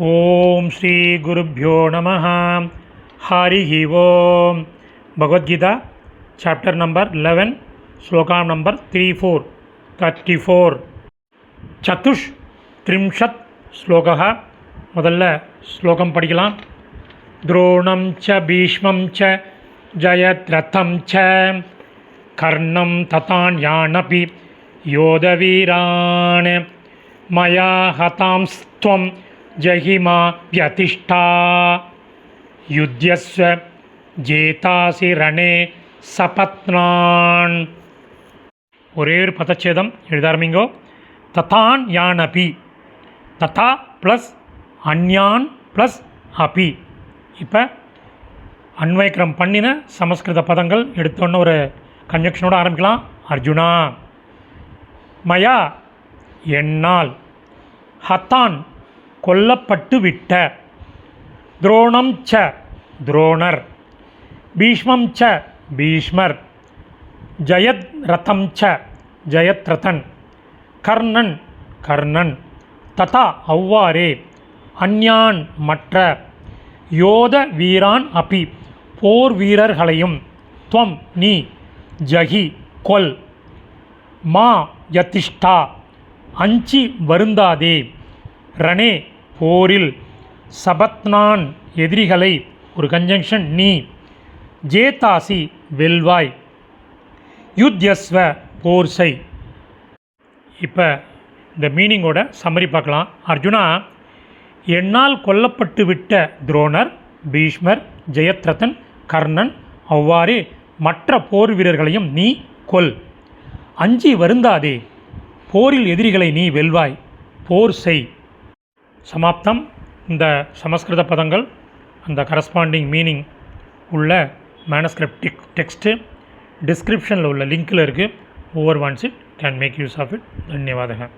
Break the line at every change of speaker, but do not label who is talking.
ओम श्री गुरुभ्यो नम। हरि ओम। भगवद्गीता चैप्टर नंबर लेवन श्लोक number three four thirty four चतुष्त्रिशत् श्लोक। मुदल श्लोकम पढ़कल द्रोणं च, भीष्म च, जयद्रथं च, कर्णं तथान्यानपि योधवीरान् मया हतांस्त्वं ஜஹிமா வியதிஷ்டா யுத்தியஸ்வ ஜேதாசி ரணே சபத்னான் ஒரே ஒரு பதச்சேதம் எழுத ஆரம்பிங்கோ ததான் யான் அபி ததா ப்ளஸ் அன்யான் ப்ளஸ் அபி. இப்போ அன்வைக்கிரம் பண்ணின சமஸ்கிருத பதங்கள் எடுத்தோன்னு ஒரு கன்ஜக்ஷனோட ஆரம்பிக்கலாம். அர்ஜுனா மயா என்னால் ஹத்தான் கொல்லப்பட்டு விட்ட துரோணம் ச துரோணர். பீஷ்மம் ச பீஷ்மர். ஜயத் ரதம் ச ஜயத்ரதன். கர்ணன் கர்ணன். ததா அவ்வாறே. அந்யான் மற்ற. யோத வீரான் அபி. போர் வீரர்களையும். துவம் நீ. ஜகி கொல். மா யதிஷ்டா. அஞ்சி வருந்தாதே. ரணே போரில் சபத்னான் எதிரிகளை ஒரு கன்ஜங்ஷன் நீ ஜேதாசி வெல்வாய் யுத்யஸ்வ போர் செய். இப்போ இந்த மீனிங்கோட சம்மரி பார்க்கலாம். அர்ஜுனா என்னால் கொல்லப்பட்டு விட்ட துரோணர் பீஷ்மர் ஜெயத்ரதன் கர்ணன் அவ்வாறே மற்ற போர் வீரர்களையும் நீ கொல். அஞ்சி வருந்தாதே போரில் எதிரிகளை நீ வெல்வாய் போர் செய். சமாப்தம். இந்த சமஸ்கிருத பதங்கள் அந்த கரஸ்பாண்டிங் மீனிங் உள்ள மேனஸ்கிரிப்ட் டெக்ஸ்ட்டு டிஸ்கிரிப்ஷனில் உள்ள லிங்க்கில் இருக்குது over once it can make use of it தன்யவாதக